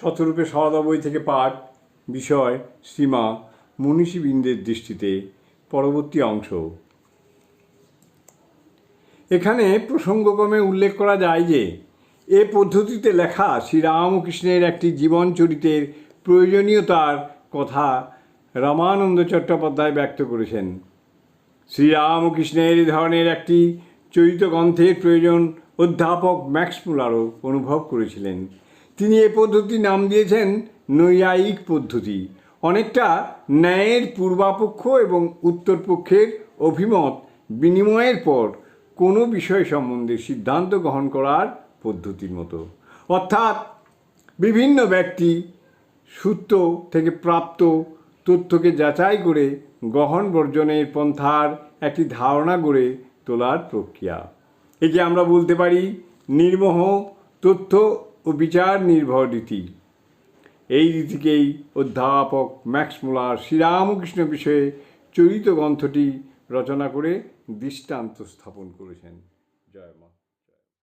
শতরূপে সারদা বই থেকে পাঠ, বিষয়, সীমা, মনীষীবৃন্দের দৃষ্টিতে পরবর্তী অংশ। এখানে প্রসঙ্গক্রমে উল্লেখ করা যায় যে, এ পদ্ধতিতে লেখা শ্রীরামকৃষ্ণের একটি জীবন চরিত্রের প্রয়োজনীয়তার কথা রামানন্দ চট্টোপাধ্যায় ব্যক্ত করেছেন। শ্রীরামকৃষ্ণের এই ধরনের একটি চরিত গ্রন্থের প্রয়োজন অধ্যাপক ম্যাক্স মুলারও অনুভব করেছিলেন। তিনি এ পদ্ধতির নাম দিয়েছেন নৈয়ায়িক পদ্ধতি। অনেকটা ন্যায়ের পূর্বাপক্ষ এবং উত্তরপক্ষের অভিমত বিনিময়ের পর কোনো বিষয় সম্বন্ধে সিদ্ধান্ত গ্রহণ করার পদ্ধতির মতো। অর্থাৎ বিভিন্ন ব্যক্তি সূত্র থেকে প্রাপ্ত তথ্যকে যাচাই করে গ্রহণ বর্জনের পন্থার একটি ধারণা গড়ে তোলার প্রক্রিয়া। একে আমরা বলতে পারি নির্মোহ তথ্য ও বিচার নির্ভর রীতি। এই রীতিকেই অধ্যাপক ম্যাক্স মুলার শ্রীরামকৃষ্ণ বিষয়ে চরিত গ্রন্থটি রচনা করে দৃষ্টান্ত স্থাপন করেছেন। জয় মা।